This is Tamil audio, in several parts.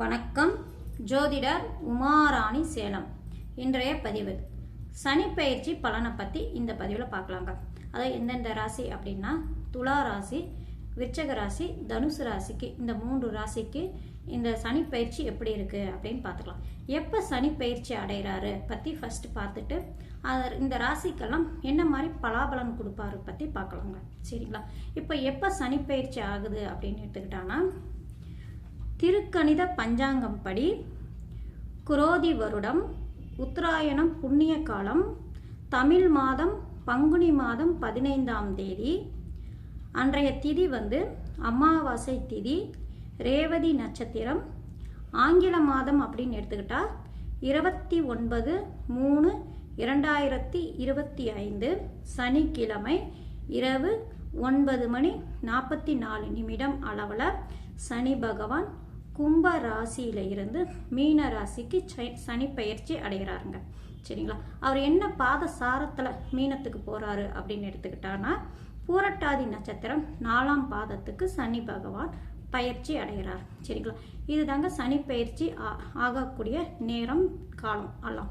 வணக்கம். ஜோதிடர் உமாராணி சேலம். இன்றைய பதிவு. சனி பயிற்சி பலனை பற்றி இந்த பதிவில் பார்க்கலாங்க. அதாவது எந்தெந்த ராசி அப்படின்னா துலா ராசி விருச்சக ராசி தனுசு ராசிக்கு இந்த மூன்று ராசிக்கு இந்த சனி பயிற்சி எப்படி இருக்குது அப்படின்னு பார்த்துக்கலாம். எப்போ சனி பயிற்சி அடைகிறாரு பற்றி ஃபஸ்ட்டு பார்த்துட்டு அதை இந்த ராசிக்கெல்லாம் என்ன மாதிரி பலாபலன் கொடுப்பாரு பற்றி பார்க்கலாங்க. சரிங்களா? இப்போ எப்போ சனி பயிற்சி ஆகுது அப்படின்னு எடுத்துக்கிட்டான்னா திருக்கணித பஞ்சாங்கம் படி குரோதி வருடம் உத்தராயணம் புண்ணிய காலம் தமிழ் மாதம் பங்குனி மாதம் பதினைந்தாம் தேதி. அன்றைய திதி வந்து அமாவாசை திதி ரேவதி நட்சத்திரம். ஆங்கில மாதம் அப்படின்னு எடுத்துக்கிட்டால் இருபத்தி ஒன்பது மூணு இரண்டாயிரத்தி இருபத்தி ஐந்து சனிக்கிழமை இரவு ஒன்பது மணி நாற்பத்தி நாலு நிமிடம் அளவில் சனி பகவான் கும்ப ராசியில இருந்து மீன ராசிக்கு சனி பயிற்சி அடைகிறாருங்க. சரிங்களா? அவர் என்ன பாத சாரத்தில் மீனத்துக்கு போறாரு அப்படின்னு எடுத்துக்கிட்டான்னா பூரட்டாதி நட்சத்திரம் நாலாம் பாதத்துக்கு சனி பகவான் பயிற்சி அடைகிறார். சரிங்களா? இதுதாங்க சனி பயிற்சி ஆ- ஆகக்கூடிய நேரம் காலம் எல்லாம்.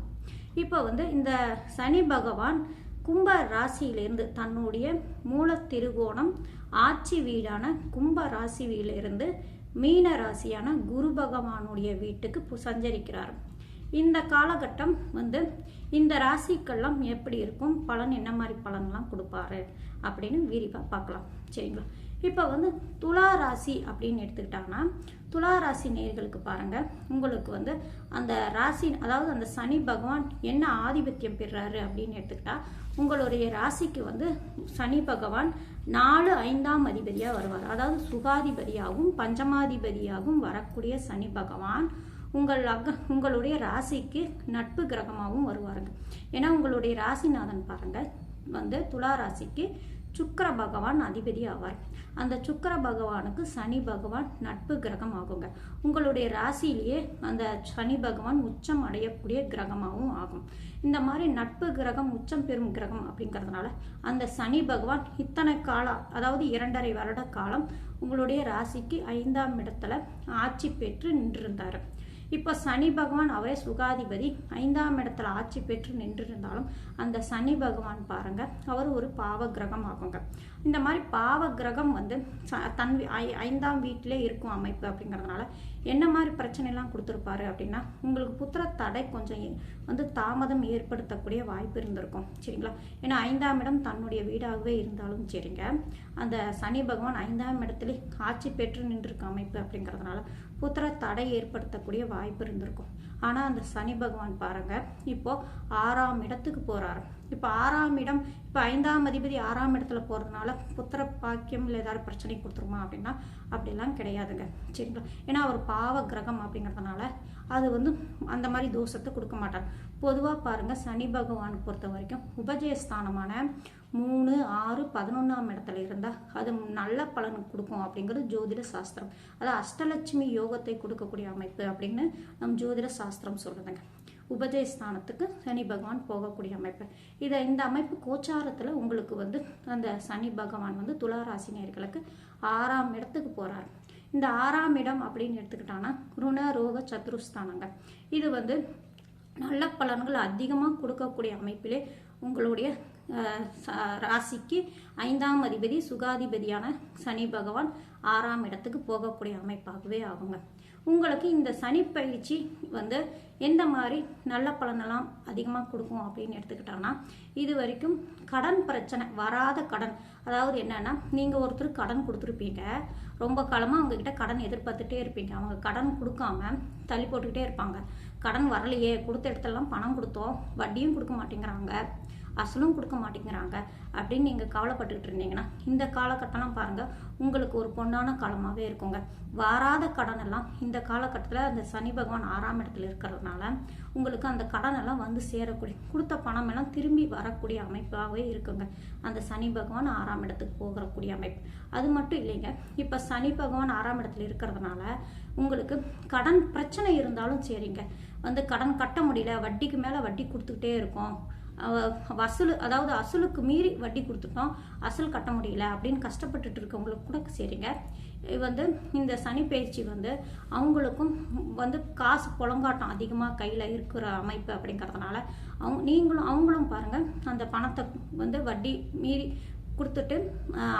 இப்போ வந்து இந்த சனி பகவான் கும்ப ராசியிலிருந்து தன்னுடைய மூல திருகோணம் ஆட்சி வீடான கும்ப ராசியிலிருந்து மீன ராசியான குரு பகவானுடைய வீட்டுக்கு பு- சஞ்சரிக்கிறார். இந்த காலகட்டம் வந்து இந்த ராசிக்கெல்லாம் எப்படி இருக்கும்? பலன் என்ன மாதிரி பலன்லாம் கொடுப்பாரு? அப்படின்னு விரிவாக பார்க்கலாம். சரிங்களா? இப்போ வந்து துலா ராசி அப்படின்னு எடுத்துக்கிட்டாங்கன்னா துலா ராசி நேர்களுக்கு பாருங்க. உங்களுக்கு வந்து அந்த ராசி அதாவது அந்த சனி பகவான் என்ன ஆதிபத்தியம் பெறுறாரு அப்படின்னு எடுத்துக்கிட்டா உங்களுடைய ராசிக்கு வந்து சனி பகவான் நாலு ஐந்தாம் அதிபதியாக வருவார். அதாவது சுகாதிபதியாகவும் பஞ்சமாதிபதியாகவும் வரக்கூடிய சனி பகவான் உங்கள் அக உங்களுடைய ராசிக்கு நட்பு கிரகமாகவும் வருவாருங்க. ஏன்னா உங்களுடைய ராசிநாதன் பாருங்கள் வந்து துலா ராசிக்கு சுக்கர பகவான் அதிபதி ஆவார். அந்த சுக்கர பகவானுக்கு சனி பகவான் நட்பு கிரகம் ஆகுங்க உங்களுடைய ராசியிலேயே அந்த சனி பகவான் உச்சம் அடையக்கூடிய கிரகமாகவும் ஆகும். இந்த மாதிரி நட்பு கிரகம் உச்சம் பெறும் கிரகம் அப்படிங்கிறதுனால அந்த சனி பகவான் இத்தனை காலம் அதாவது இரண்டரை வருட காலம் உங்களுடைய ராசிக்கு ஐந்தாம் இடத்துல ஆட்சி பெற்று நின்றிருந்தார். இப்போ சனி பகவான் அவரே சுகாதிபதி. ஐந்தாம் இடத்துல ஆட்சி பெற்று நின்றிருந்தாலும் அந்த சனி பகவான் பாருங்க அவர் ஒரு பாவ கிரகம் ஆகுங்க இந்த மாதிரி பாவ கிரகம் வந்து ச- தன் ஐ- ஐந்தாம் வீட்டிலே இருக்கும் அமைப்பு அப்படிங்கிறதுனால என்ன மாதிரி பிரச்சனைலாம் கொடுத்துருப்பாரு அப்படின்னா உங்களுக்கு புத்திர தடை கொஞ்சம் வந்து தாமதம் ஏற்படுத்தக்கூடிய வாய்ப்பு இருந்திருக்கும். சரிங்களா? ஏன்னா ஐந்தாம் இடம் தன்னுடைய வீடாகவே இருந்தாலும் சரிங்க. அந்த சனி பகவான் ஐந்தாம் இடத்துல ஆட்சி பெற்று நின்றிருக்க அமைப்பு அப்படிங்கிறதுனால புத்திர தடை ஏற்படுத்தக்கூடிய வாய்ப்பு இருந்திருக்கும். ஆனால் அந்த சனி பகவான் பாருங்க இப்போ ஆறாம் இடத்துக்கு போறாரு. இப்போ ஆறாம் இடம் இப்போ ஐந்தாம் அதிபதி ஆறாம் இடத்துல போறதுனால புத்திர பாக்கியம் இல்லை ஏதாவது பிரச்சனை கொடுத்துருமா அப்படின்னா அப்படிலாம் கிடையாதுங்க. சரிங்களா? ஏன்னா அவர் பாவ கிரகம் அப்படிங்கிறதுனால அது வந்து அந்த மாதிரி தோஷத்தை கொடுக்க மாட்டார். பொதுவாக பாருங்க சனி பகவான் பொறுத்த வரைக்கும் உபஜயஸ்தானமான மூணு ஆறு பதினொன்றாம் இடத்துல இருந்தால் அது நல்ல பலன் கொடுக்கும் அப்படிங்கிறது ஜோதிட சாஸ்திரம். அது அஷ்டலட்சுமி யோகத்தை கொடுக்கக்கூடிய அமைப்பு அப்படின்னு நம் ஜோதிட சாஸ்திரம் சொல்லுதுங்க. உபஜயஸ்தானத்துக்கு சனி பகவான் போகக்கூடிய அமைப்பு. இதை இந்த அமைப்பு கோச்சாரத்தில் உங்களுக்கு வந்து அந்த சனி பகவான் வந்து துலா ராசினியர்களுக்கு ஆறாம் இடத்துக்கு போகிறார் இந்த ஆறாம் இடம் அப்படின்னு எடுத்துக்கிட்டாங்கன்னா ருண ரோக சத்ருஸ்தானங்க. இது வந்து நல்ல பலன்கள் அதிகமாக கொடுக்கக்கூடிய அமைப்பிலே உங்களுடைய ராசிக்கு ஐந்தாம் அதிபதி சுகாதிபதியான சனி பகவான் ஆறாம் இடத்துக்கு போகக்கூடிய அமைப்பாகவே ஆகுங்க. உங்களுக்கு இந்த சனி பயிற்சி வந்து எந்த மாதிரி நல்ல பலனெல்லாம் அதிகமாக கொடுக்கும் அப்படின்னு எடுத்துக்கிட்டோன்னா இது வரைக்கும் கடன் பிரச்சனை வராத கடன். அதாவது என்னன்னா நீங்கள் ஒருத்தர் கடன் கொடுத்துருப்பீங்க. ரொம்ப காலமாக அவங்கக்கிட்ட கடன் எதிர்பார்த்துட்டே இருப்பீங்க. அவங்க கடன் கொடுக்காம தள்ளி போட்டுக்கிட்டே இருப்பாங்க. கடன் வரலையே கொடுத்த இடத்துலலாம் பணம் கொடுத்தோம் வட்டியும் கொடுக்க மாட்டேங்கிறாங்க. அசலும் கொடுக்க மாட்டேங்கிறாங்க அப்படின்னு நீங்கள் கவலைப்பட்டுக்கிட்டு இருந்தீங்கன்னா இந்த காலகட்டம்லாம் பாருங்கள் உங்களுக்கு ஒரு பொண்ணான காலமாகவே இருக்குங்க. வாராத கடன் எல்லாம் இந்த காலகட்டத்தில் அந்த சனி பகவான் ஆறாம் இடத்துல இருக்கிறதுனால உங்களுக்கு அந்த கடன் எல்லாம் வந்து சேரக்கூடிய கொடுத்த பணம் எல்லாம் திரும்பி வரக்கூடிய அமைப்பாகவே இருக்குங்க. அந்த சனி பகவான் ஆறாம் இடத்துக்கு போகக்கூடிய அமைப்பு. அது மட்டும் இல்லைங்க இப்போ சனி பகவான் ஆறாம் இடத்துல இருக்கிறதுனால உங்களுக்கு கடன் பிரச்சனை இருந்தாலும் சரிங்க. வந்து கடன் கட்ட முடியல வட்டிக்கு மேலே வட்டி கொடுத்துக்கிட்டே இருக்கோம். வசூல் அதாவது அசலுக்கு மீறி வட்டி கொடுத்துட்டோம் அசல் கட்ட முடியல அப்படின்னு கஷ்டப்பட்டுட்டு இருக்கவங்களுக்கு கூட சரிங்க. வந்து இந்த சனி பயிற்சி வந்து அவங்களுக்கும் வந்து காசு புலங்காட்டம் அதிகமாக கையில் இருக்கிற அமைப்பு அப்படிங்கிறதுனால அவங்க நீங்களும் அவங்களும் பாருங்கள் அந்த பணத்தை வந்து வட்டி மீறி கொடுத்துட்டு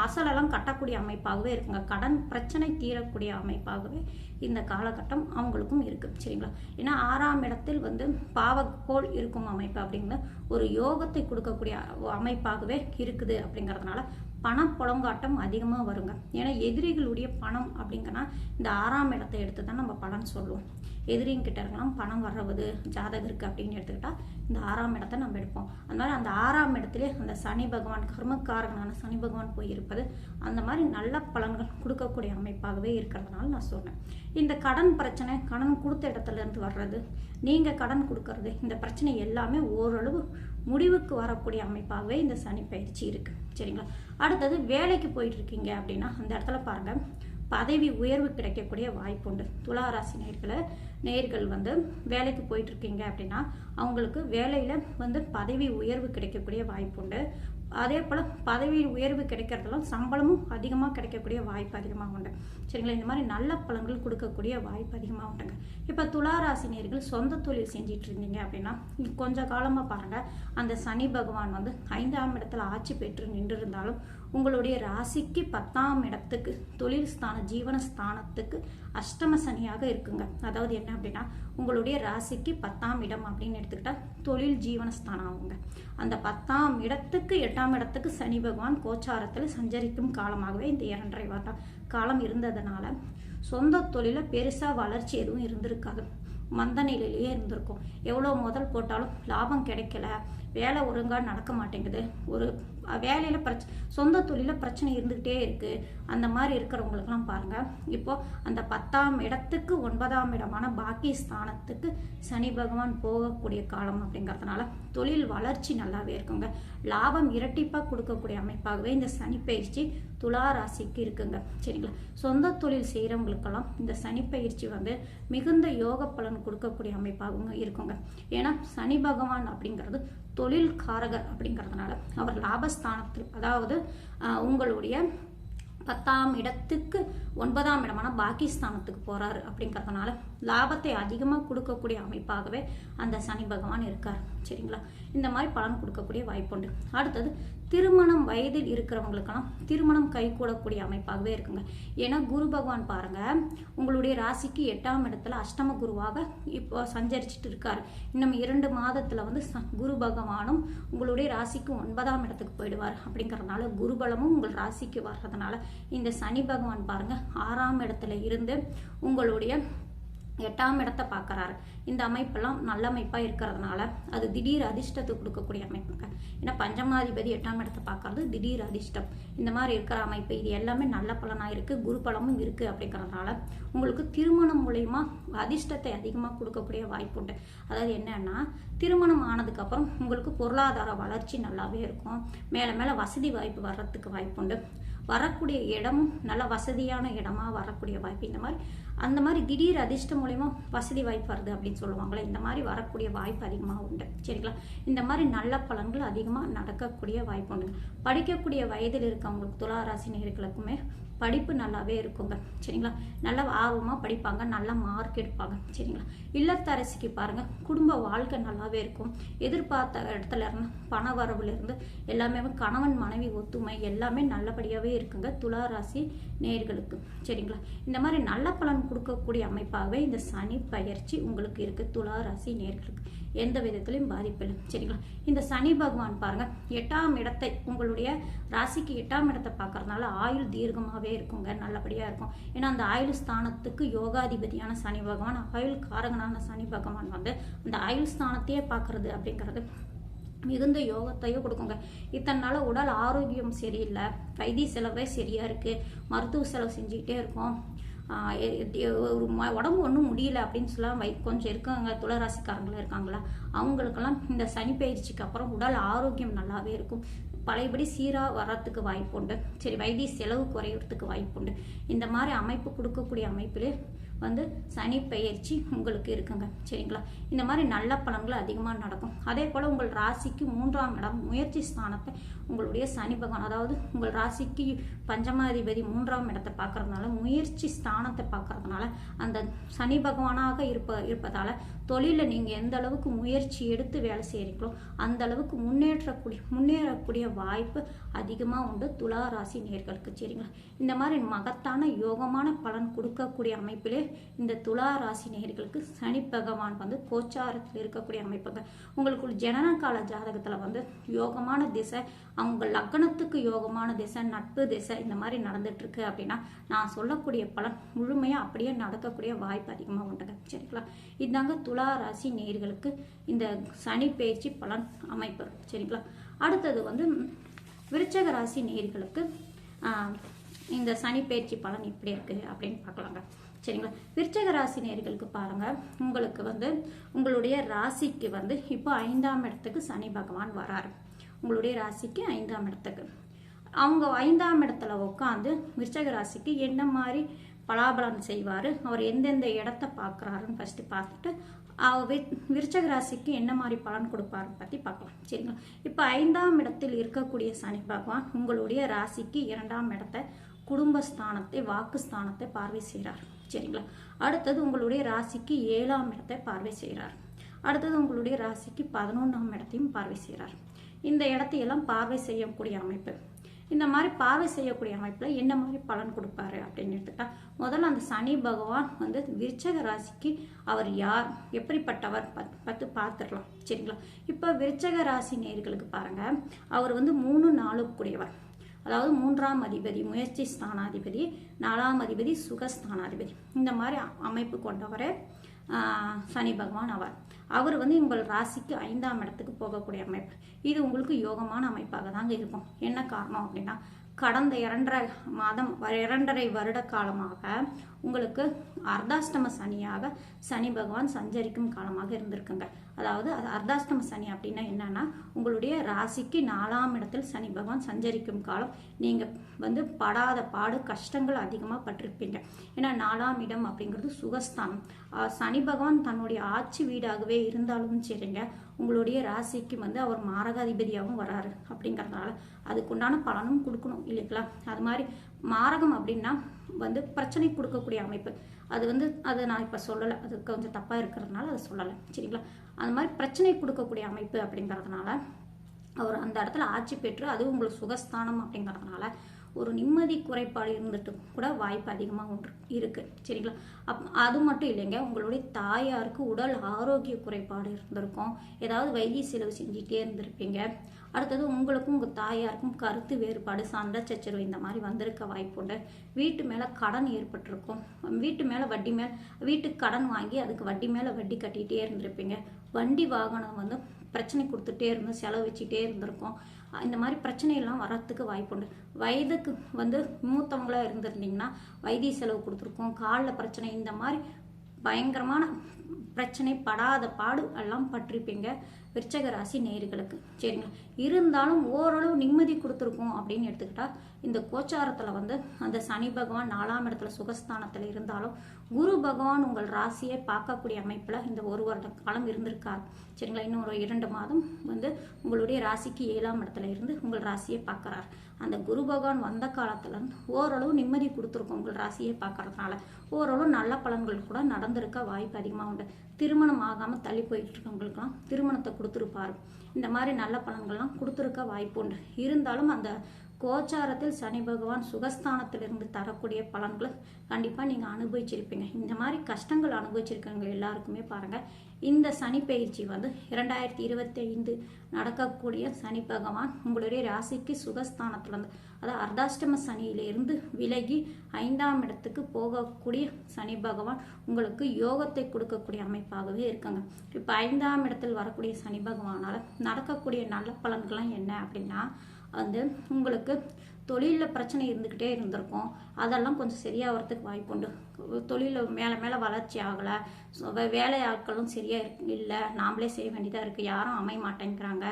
அசலெல்லாம் கட்டக்கூடிய அமைப்பாகவே இருக்குங்க. கடன் பிரச்சனை தீரக்கூடிய அமைப்பாகவே இந்த காலகட்டம் அவங்களுக்கும் இருக்குது சரிங்களா? ஏன்னா ஆறாம் இடத்தில் வந்து பாவக்கோள் இருக்கும் அமைப்பு அப்படிங்கிற ஒரு யோகத்தை கொடுக்கக்கூடிய அமைப்பாகவே இருக்குது அப்படிங்கிறதுனால பண புழங்காட்டம் அதிகமாக வருங்க. ஏன்னா எதிரிகளுடைய பணம் அப்படிங்கன்னா இந்த ஆறாம் இடத்தை எடுத்து தான் நம்ம பலன் சொல்லுவோம். எதிரிங்கிட்ட இருக்கலாம் பணம் வர்றது ஜாதகருக்கு அப்படின்னு எடுத்துக்கிட்டால் இந்த ஆறாம் இடத்தை நம்ம எடுப்போம். அந்த மாதிரி அந்த ஆறாம் இடத்திலே அந்த சனி பகவான் கர்மக்காரகனான சனி பகவான் போய் இருப்பது அந்த மாதிரி நல்ல பலன்கள் கொடுக்கக்கூடிய அமைப்பாகவே இருக்கிறதுனால நான் சொன்னேன் இந்த கடன் பிரச்சனை கடன் கொடுத்த இடத்துல இருந்து வர்றது நீங்கள் கடன் கொடுக்கறது இந்த பிரச்சனை எல்லாமே ஓரளவு முடிவுக்கு வரக்கூடிய அமைப்பாகவே இந்த சனி பயிற்சி இருக்குது சரிங்களா? அடுத்தது வேலைக்கு போயிட்டு இருக்கீங்க அப்படின்னா அந்த இடத்துல பாருங்கள் பதவி உயர்வு கிடைக்கக்கூடிய வாய்ப்புண்டு துலா ராசி நேர்களை நேர்கள் வந்து வேலைக்கு போயிட்டு இருக்கீங்க அப்படின்னா அவங்களுக்கு வேலையில் வந்து பதவி உயர்வு கிடைக்கக்கூடிய வாய்ப்புண்டு அதே போல் பதவி உயர்வு கிடைக்கிறதெல்லாம் சம்பளமும் அதிகமாக கிடைக்கக்கூடிய வாய்ப்பு அதிகமாக உண்டு. சரிங்களா? இந்த மாதிரி நல்ல பலன்கள் கொடுக்கக்கூடிய வாய்ப்பு அதிகமாக உண்டுங்க. இப்போ துளாராசினியர்கள் சொந்த தொழில் செஞ்சிட்டு இருந்தீங்க அப்படின்னா கொஞ்சம் காலமாக பாருங்கள் அந்த சனி பகவான் வந்து ஐந்தாம் இடத்துல ஆட்சி பெற்று நின்று இருந்தாலும் உங்களுடைய ராசிக்கு பத்தாம் இடத்துக்கு தொழில் ஸ்தான ஜீவன ஸ்தானத்துக்கு அஷ்டம சனியாக இருக்குங்க. அதாவது என்ன அப்படின்னா உங்களுடைய ராசிக்கு பத்தாம் இடம் அப்படின்னு எடுத்துக்கிட்டா தொழில் ஜீவன ஸ்தானம் ஆகுங்க. அந்த பத்தாம் இடத்துக்கு எட்டாம் இடத்துக்கு சனி பகவான் கோச்சாரத்தில் சஞ்சரிக்கும் காலமாகவே இந்த இரண்டரை வாரம் காலம் இருந்ததுனால சொந்த தொழிலை பெருசாக வளர்ச்சி எதுவும் இருந்திருக்காது. மந்த நிலையிலேயே இருந்திருக்கும். எவ்வளோ முதல் போட்டாலும் லாபம் கிடைக்கல. வேலை ஒழுங்காக நடக்க மாட்டேங்குது. ஒரு வேலையில் பிரச்ச சொந்த தொழிலில் பிரச்சனை இருந்துக்கிட்டே இருக்குது அந்த மாதிரி இருக்கிறவங்களுக்கெல்லாம் பாருங்கள் இப்போ அந்த பத்தாம் இடத்துக்கு ஒன்பதாம் இடமான பாக்கி ஸ்தானத்துக்கு சனி பகவான் போகக்கூடிய காலம் அப்படிங்கிறதுனால தொழில் வளர்ச்சி நல்லாவே இருக்குங்க. லாபம் இரட்டிப்பாக கொடுக்கக்கூடிய அமைப்பாகவே இந்த சனி பயிற்சி துலா ராசிக்கு இருக்குங்க. சரிங்களா? சொந்த தொழில் செய்கிறவங்களுக்கெல்லாம் இந்த சனி பயிற்சி வந்து மிகுந்த யோக பலன் கொடுக்கக்கூடிய அமைப்பாகவும் இருக்குங்க. ஏன்னா சனி பகவான் அப்படிங்கிறது தொழில் காரகர் அப்படிங்கிறதுனால அவர் லாபஸ்தானத்தில் அதாவது உங்களுடைய பத்தாம் இடத்துக்கு ஒன்பதாம் இடமான பாகிஸ்தானத்துக்கு போறாரு அப்படிங்கிறதுனால லாபத்தை அதிகமாக கொடுக்கக்கூடிய அமைப்பாகவே அந்த சனி பகவான் இருக்கார். சரிங்களா? இந்த மாதிரி பலன் கொடுக்கக்கூடிய வாய்ப்புண்டு அடுத்தது திருமணம் வயதில் இருக்கிறவங்களுக்கெல்லாம் திருமணம் கைகூடக்கூடிய அமைப்பாகவே இருக்குங்க. ஏன்னா குரு பகவான் பாருங்க உங்களுடைய ராசிக்கு எட்டாம் இடத்துல அஷ்டம குருவாக இப்போ சஞ்சரிச்சிட்டு இருக்காரு. இன்னும் இரண்டு மாதத்துல வந்து ச- குரு பகவானும் உங்களுடைய ராசிக்கு ஒன்பதாம் இடத்துக்கு போயிடுவார். அப்படிங்கிறதுனால குருபலமும் உங்கள் ராசிக்கு வர்றதுனால இந்த சனி பகவான் பாருங்க ஆறாம் இடத்துல இருந்து உங்களுடைய எட்டாம் இடத்தை பார்க்குறாரு இந்த அமைப்பெல்லாம் நல்ல அமைப்பாக இருக்கிறதுனால அது திடீர் அதிர்ஷ்டத்தை கொடுக்கக்கூடிய அமைப்புங்க. ஏன்னா பஞ்சமாதிபதி எட்டாம் இடத்தை பார்க்கறது திடீர் அதிர்ஷ்டம். இந்த மாதிரி இருக்கிற அமைப்பு இது எல்லாமே நல்ல பலனாக இருக்குது குரு பலமும் இருக்குது அப்படிங்கிறதுனால உங்களுக்கு திருமணம் மூலயமா அதிர்ஷ்டத்தை அதிகமாக கொடுக்கக்கூடிய வாய்ப்பு உண்டு. அதாவது என்னன்னா திருமணம் ஆனதுக்கப்புறம் உங்களுக்கு பொருளாதார வளர்ச்சி நல்லாவே இருக்கும். மேலே மேலே வசதி வாய்ப்பு வர்றதுக்கு வாய்ப்புண்டு வரக்கூடிய இடமும் நல்ல வசதியான இடமா வரக்கூடிய வாய்ப்பு. இந்த மாதிரி அந்த மாதிரி திடீர் அதிர்ஷ்டம் மூலயமா வசதி வாய்ப்பு வருது அப்படின்னு சொல்லுவாங்களே இந்த மாதிரி வரக்கூடிய வாய்ப்பு அதிகமாக உண்டு. சரிங்களா? இந்த மாதிரி நல்ல பலன்கள் அதிகமாக நடக்கக்கூடிய வாய்ப்பு உண்டு. படிக்கக்கூடிய வயதில் இருக்கவங்களுக்கு துளாராசி நேர்களுக்குமே படிப்பு நல்லாவே இருக்குங்க. சரிங்களா? நல்லா ஆர்வமாக படிப்பாங்க நல்ல மார்க் எடுப்பாங்க. சரிங்களா? இல்லத்தரசிக்கு பாருங்கள் குடும்ப வாழ்க்கை நல்லாவே இருக்கும். எதிர்பார்த்த இடத்துல இருந்து பண வரவுலேருந்து எல்லாமே கணவன் மனைவி ஒத்துமை எல்லாமே நல்லபடியாகவே இருக்குங்க. துலா ராசி நேர்களுக்கு. சரிங்களா? இந்த மாதிரி நல்ல பலன் கொடுக்கக்கூடிய அமைப்பாகவே இந்த சனி பயிற்சி உங்களுக்கு இருக்குது துலா ராசி நேர்களுக்கு. எந்த விதத்திலையும் பாதிப்பில்லை சரிங்களா? இந்த சனி பகவான் பாருங்கள் எட்டாம் இடத்தை உங்களுடைய ராசிக்கு எட்டாம் இடத்தை பார்க்கறதுனால ஆயுள் தீர்க்கமாகவே இருக்குங்க நல்லபடியாக இருக்கும். ஏன்னா அந்த ஆயுள் ஸ்தானத்துக்கு யோகாதிபதியான சனி பகவான் ஆயுள் காரகனான சனி பகவான் வந்து அந்த ஆயுள் ஸ்தானத்தையே பார்க்கறது அப்படிங்கிறது மிகுந்த யோகத்தையும் கொடுக்குங்க. இத்தனை உடல் ஆரோக்கியம் சரியில்லை வைத்திய செலவே சரியாக இருக்கு மருத்துவ செலவு செஞ்சுக்கிட்டே இருக்கோம். ஒரு உடம்பு ஒன்றும் முடியல அப்படின்னு சொல்லலாம் வை கொஞ்சம் இருக்காங்க துளராசிக்காரங்களும் இருக்காங்களா அவங்களுக்கெல்லாம் இந்த சனி பயிற்சிக்கு அப்புறம் உடல் ஆரோக்கியம் நல்லாவே இருக்கும். பழையபடி சீராக வர்றதுக்கு வாய்ப்புண்டு. சரி வைத்திய செலவு குறையறதுக்கு வாய்ப்புண்டு. இந்த மாதிரி அமைப்பு கொடுக்கக்கூடிய அமைப்பிலே வந்து சனி பெயர்ச்சி உங்களுக்கு இருக்குங்க. சரிங்களா? இந்த மாதிரி நல்ல பலன்கள் அதிகமாக நடக்கும். அதே போல் உங்கள் ராசிக்கு மூன்றாம் இடம் முயற்சி ஸ்தானத்தை உங்களுடைய சனி பகவான் அதாவது உங்கள் ராசிக்கு பஞ்சமாதிபதி மூன்றாம் இடத்தை பார்க்கறதுனால முயற்சி ஸ்தானத்தை பார்க்கறதுனால அந்த சனி பகவானாக இருப்ப இருப்பதால தொழிலில் நீங்கள் எந்த அளவுக்கு முயற்சி எடுத்து வேலை செய்கிறீங்களோ அந்த அளவுக்கு முன்னேற்றக்கூடிய முன்னேறக்கூடிய வாய்ப்பு அதிகமாக உண்டு துலா ராசி நேர்களுக்கு சரிங்களா? இந்த மாதிரி மகத்தான யோகமான பலன் கொடுக்கக்கூடிய அமைப்பிலே இந்த துலா ராசி நேர்களுக்கு சனி பகவான் வந்து கோச்சாரத்தில் இருக்கக்கூடிய அமைப்புங்க. உங்களுக்கு ஜனன கால ஜாதகத்தில் வந்து யோகமான திசை அவங்க லக்னத்துக்கு யோகமான திசை நட்பு திசை இந்த மாதிரி நடந்துட்டு இருக்கு அப்படின்னா நான் சொல்லக்கூடிய பலன் முழுமையாக அப்படியே நடக்கக்கூடிய வாய்ப்பு அதிகமாக உண்டுங்க. சரிங்களா? இதாங்க துலா ராசி நேர்களுக்கு இந்த சனி பயிற்சி பலன் அமைப்பு. சரிங்களா? அடுத்தது வந்து விருச்சக ராசி நேர்களுக்கு இந்த சனி பயிற்சி பலன் எப்படி இருக்கு அப்படின்னு பார்க்கலாங்க. சரிங்களா? விருச்சக ராசி நேர்களுக்கு பாருங்க. உங்களுக்கு வந்து உங்களுடைய ராசிக்கு வந்து இப்போ ஐந்தாம் இடத்துக்கு சனி பகவான் வராரு. உங்களுடைய ராசிக்கு ஐந்தாம் இடத்துக்கு. அவங்க ஐந்தாம் இடத்துல உட்காந்து விருச்சக ராசிக்கு என்ன மாதிரி பலாபலன் செய்வார் அவர் எந்தெந்த இடத்த பார்க்குறாருன்னு ஃபஸ்ட்டு பார்த்துட்டு விருச்சக ராசிக்கு என்ன மாதிரி பலன் கொடுப்பாருன்னு பற்றி பார்க்கலாம். சரிங்களா? இப்போ ஐந்தாம் இடத்தில் இருக்கக்கூடிய சனி பகவான் உங்களுடைய ராசிக்கு இரண்டாம் இடத்தை குடும்பஸ்தானத்தை வாக்குஸ்தானத்தை பார்வை செய்கிறார் சரிங்களா? அடுத்தது உங்களுடைய ராசிக்கு ஏழாம் இடத்தை பார்வை செய்கிறார் அடுத்தது உங்களுடைய ராசிக்கு பதினொன்றாம் இடத்தையும் பார்வை செய்கிறார் இந்த இடத்தையெல்லாம் பார்வை செய்யக்கூடிய அமைப்பு. இந்த மாதிரி பார்வை செய்யக்கூடிய அமைப்பில் என்ன மாதிரி பலன் கொடுப்பாரு அப்படின்னு எடுத்துட்டா முதல்ல அந்த சனி பகவான் வந்து விருச்சக ராசிக்கு அவர் யார் எப்படிப்பட்டவர் பத் பத்து பார்த்துடலாம் சரிங்களா? இப்போ விருச்சக ராசி நேர்களுக்கு பாருங்க அவர் வந்து மூணு நாளுக்குடையவர் அதாவது மூன்றாம் அதிபதி முயற்சி ஸ்தானாதிபதி நாலாம் அதிபதி சுகஸ்தானாதிபதி. இந்த மாதிரி அமைப்பு கொண்டவரை. சனி பகவான் அவர் அவர் வந்து உங்கள் ராசிக்கு ஐந்தாம் இடத்துக்கு போகக்கூடிய அமைப்பு. இது உங்களுக்கு யோகமான அமைப்பாக தாங்க இருக்கும். என்ன காரணம் அப்படின்னா கடந்த இரண்டரை மாதம் வ- இரண்டரை வருட காலமாக உங்களுக்கு அர்த்தாஷ்டம சனியாக சனி பகவான் சஞ்சரிக்கும் காலமாக இருந்திருக்குங்க. அதாவது அது அர்த்தாஷ்டம சனி அப்படின்னா என்னன்னா உங்களுடைய ராசிக்கு நாலாம் இடத்தில் சனி பகவான் சஞ்சரிக்கும் காலம் நீங்க வந்து படாத பாடு கஷ்டங்கள் அதிகமாக பட்டிருப்பீங்க. ஏன்னா நாலாம் இடம் அப்படிங்கிறது சுகஸ்தானம். சனி பகவான் தன்னுடைய ஆட்சி வீடாகவே இருந்தாலும் சரிங்க உங்களுடைய ராசிக்கு வந்து அவர் மாரகாதிபதியாகவும் வராரு அப்படிங்கிறதுனால அதுக்குண்டான பலனும் கொடுக்கணும் இல்லைங்களா? அது மாதிரி மாரகம் அப்படின்னா வந்து பிரச்சனை கொடுக்கக்கூடிய அமைப்பு. அது வந்து அதை நான் இப்போ சொல்லலை. அது கொஞ்சம் தப்பாக இருக்கிறதுனால அதை சொல்லலை. சரிங்களா? அந்த மாதிரி பிரச்சனை கொடுக்கக்கூடிய அமைப்பு அப்படிங்கிறதுனால அவர் அந்த இடத்துல ஆட்சி பெற்று அது உங்களுக்கு சுகஸ்தானம் அப்படிங்கிறதுனால ஒரு நிம்மதி குறைபாடு இருந்துட்டு கூட வாய்ப்பு அதிகமாக உண்டு இருக்குது சரிங்களா? அப் அது மட்டும் இல்லைங்க. உங்களுடைய தாயாருக்கு உடல் ஆரோக்கிய குறைபாடு இருந்திருக்கும். ஏதாவது வைத்திய செலவு செஞ்சிட்டே இருந்திருப்பீங்க. அடுத்தது உங்களுக்கும் உங்கள் தாயாருக்கும் கருத்து வேறுபாடு சண்டை சச்சரவு இந்த மாதிரி வந்திருக்க வாய்ப்புண்டு வீட்டு மேலே கடன் ஏற்பட்டிருக்கும். வீட்டு மேலே வட்டி மேலே வீட்டுக்கு கடன் வாங்கி அதுக்கு வட்டி மேலே வட்டி கட்டிகிட்டே இருந்திருப்பீங்க. வண்டி வாகனம் வந்து பிரச்சனை கொடுத்துட்டே இருந்தோம் செலவு வச்சுட்டே இருந்திருக்கோம். இந்த மாதிரி பிரச்சனையெல்லாம் வரத்துக்கு வாய்ப்புண்டு வயதுக்கு வந்து மூத்தவங்களாக இருந்திருந்தீங்கன்னா வைத்திய செலவு கொடுத்துருக்கோம். காலில் பிரச்சனை இந்த மாதிரி பயங்கரமான பிரச்சனை படாத பாடு எல்லாம் பட்டிருப்பீங்க. விருச்சக ராசி நேயர்களுக்கு. சரிங்களா? இருந்தாலும் ஓரளவு நிம்மதி கொடுத்துருக்கோம் அப்படின்னு எடுத்துக்கிட்டா இந்த கோச்சாரத்தில் வந்து அந்த சனி பகவான் நாலாம் இடத்துல சுகஸ்தானத்தில் இருந்தாலும் குரு பகவான் உங்கள் ராசியை பார்க்கக்கூடிய அமைப்பில் இந்த ஒரு வருட காலம் இருந்திருக்கார். சரிங்களா? இன்னும் ஒரு இரண்டு மாதம் வந்து உங்களுடைய ராசிக்கு ஏழாம் இடத்துல இருந்து உங்கள் ராசியை பார்க்கறார். அந்த குரு பகவான் வந்த காலத்தில் ஓரளவு நிம்மதி கொடுத்துருக்கோம் உங்கள் ராசியை பார்க்கறதுனால. ஓரளவு நல்ல பலன்கள் கூட நடந்திருக்க வாய்ப்பு அதிகமாக உண்டு. திருமணம் ஆகாமல் தள்ளி போயிட்டு இருக்கவங்களுக்குலாம் திருமணத்தை கொடுத்துருப்பாரு. இந்த மாதிரி நல்ல பலன்கள்லாம் கொடுத்துருக்க வாய்ப்பு உண்டு. இருந்தாலும் அந்த கோச்சாரத்தில் சனி பகவான் சுகஸ்தானத்திலிருந்து தரக்கூடிய பலன்களை கண்டிப்பாக நீங்கள் அனுபவிச்சிருப்பீங்க. இந்த மாதிரி கஷ்டங்கள் அனுபவிச்சிருக்கவங்க எல்லாருக்குமே பாருங்கள் இந்த சனி பயிற்சி வந்து இரண்டாயிரத்தி இருபத்தி ஐந்து நடக்கக்கூடிய சனி பகவான் உங்களுடைய ராசிக்கு சுகஸ்தானத்திலிருந்து அதாவது அர்த்தாஷ்டம சனியிலிருந்து விலகி ஐந்தாம் இடத்துக்கு போகக்கூடிய சனி பகவான் உங்களுக்கு யோகத்தை கொடுக்கக்கூடிய அமைப்பாகவே இருக்குங்க. இப்போ ஐந்தாம் இடத்தில் வரக்கூடிய சனி பகவானால் நடக்கக்கூடிய நல்ல பலன்கள்லாம் என்ன அப்படின்னா வந்து உங்களுக்கு தொழிலில் பிரச்சனை இருந்துக்கிட்டே இருந்திருக்கும். அதெல்லாம் கொஞ்சம் சரியாகிறதுக்கு வாய்ப்புண்டு. தொழிலில் மேலே மேலே வளர்ச்சி ஆகலை. ஸோ வேலை ஆட்களும் சரியாக இல்லை. நாமளே செய்ய வேண்டியதாக இருக்குது யாரும் அமைய மாட்டேங்கிறாங்க.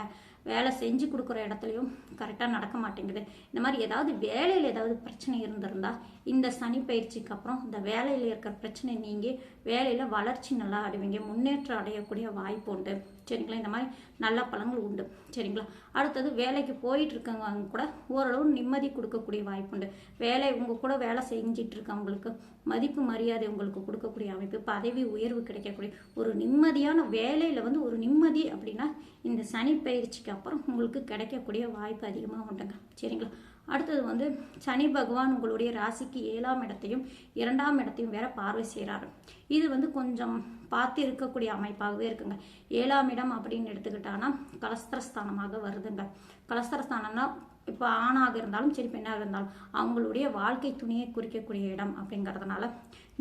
வேலை செஞ்சு கொடுக்குற இடத்துலையும் கரெக்டாக நடக்க மாட்டேங்குது. இந்த மாதிரி ஏதாவது வேலையில் ஏதாவது பிரச்சனை இருந்திருந்தால் இந்த சனி பயிற்சிக்கு அப்புறம் இந்த வேலையில் இருக்கிற பிரச்சனை நீங்கி வேலையில் வளர்ச்சி நல்லா அடைவீங்க. முன்னேற்றம் அடையக்கூடிய வாய்ப்பு உண்டு சரிங்களா? இந்த மாதிரி நல்ல பழங்கள் உண்டு. சரிங்களா? அடுத்தது வேலைக்கு போயிட்டு இருக்கவங்க கூட ஓரளவு நிம்மதி கொடுக்கக்கூடிய வாய்ப்பு உண்டு வேலை உங்கள் கூட வேலை செஞ்சிட்டு இருக்கவங்களுக்கு மதிப்பு மரியாதை உங்களுக்கு கொடுக்கக்கூடிய அமைப்பு பதவி உயர்வு கிடைக்கக்கூடிய ஒரு நிம்மதியான வேலையில் வந்து ஒரு நிம்மதி அப்படின்னா இந்த சனி பயிற்சிக்கு அப்புறம் உங்களுக்கு கிடைக்கக்கூடிய வாய்ப்பு அதிகமாக உண்டுங்க. சரிங்களா? அடுத்தது வந்து சனி பகவான் உங்களுடைய ராசிக்கு ஏழாம் இடத்தையும் இரண்டாம் இடத்தையும் வேற பார்வை செய்கிறாரு இது வந்து கொஞ்சம் பார்த்து இருக்கக்கூடிய அமைப்பாகவே இருக்குங்க. ஏழாம் இடம் அப்படின்னு எடுத்துக்கிட்டான்னா கலஸ்திரஸ்தானமாக வருதுங்க. கலஸ்திரஸ்தானம்னா இப்போ ஆணாக இருந்தாலும் சரி பெண்ணாக இருந்தாலும் அவங்களுடைய வாழ்க்கை துணியை குறிக்கக்கூடிய இடம் அப்படிங்கிறதுனால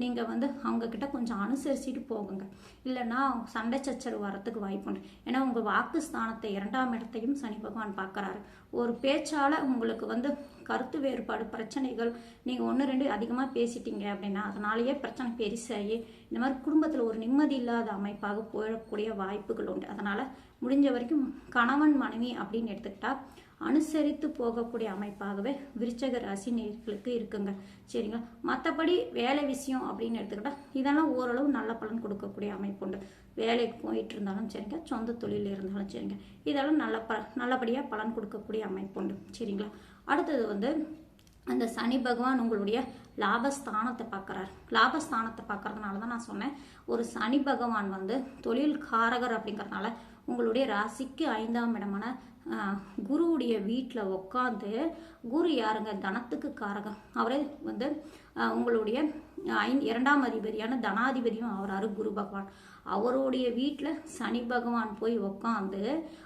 நீங்கள் வந்து அவங்கக்கிட்ட கொஞ்சம் அனுசரிச்சுட்டு போகுங்க. இல்லைன்னா சண்டை சச்சரவு வரத்துக்கு வாய்ப்பு உண்டு. ஏன்னா உங்கள் வாக்கு ஸ்தானத்தை இரண்டாம் இடத்தையும் சனி பகவான் பார்க்குறாரு. ஒரு பேச்சால் உங்களுக்கு வந்து கருத்து வேறுபாடு பிரச்சனைகள் நீங்கள் ஒன்று ரெண்டு அதிகமாக பேசிட்டீங்க அப்படின்னா அதனாலேயே பிரச்சனை பெருசாகி இந்த மாதிரி குடும்பத்தில் ஒரு நிம்மதி இல்லாத அமைப்பாக போயிடக்கூடிய வாய்ப்புகள் உண்டு. அதனால் முடிஞ்ச வரைக்கும் கணவன் மனைவி அப்படின்னு எடுத்துக்கிட்டால் அனுசரித்து போகக்கூடிய அமைப்பாகவே விருச்சக ராசி நேர்களுக்கு இருக்குங்க. சரிங்களா? மற்றபடி வேலை விஷயம் அப்படின்னு எடுத்துக்கிட்டால் இதெல்லாம் ஓரளவு நல்ல பலன் கொடுக்கக்கூடிய அமைப்பு உண்டு. வேலைக்கு போயிட்டு இருந்தாலும் சரிங்க சொந்த தொழில் இருந்தாலும் சரிங்க இதெல்லாம் நல்ல ப நல்லபடியாக பலன் கொடுக்கக்கூடிய அமைப்பு உண்டு. சரிங்களா? அடுத்தது வந்து அந்த சனி பகவான் உங்களுடைய லாபஸ்தானத்தை பார்க்குறாரு. லாபஸ்தானத்தை பார்க்கறதுனால தான் நான் சொன்னேன் ஒரு சனி பகவான் வந்து தொழில் காரகர் அப்படிங்கிறதுனால உங்களுடைய ராசிக்கு ஐந்தாம் இடமான குருவுடைய வீட்டில் உட்காந்து குரு யாருங்க? தனத்துக்கு காரகம். அவரே வந்து உங்களுடைய ஐ இரண்டாம் அதிபதியான தனாதிபதியும் ஆகிறாரு குரு பகவான். அவருடைய வீட்டில் சனி பகவான் போய் உக்காந்து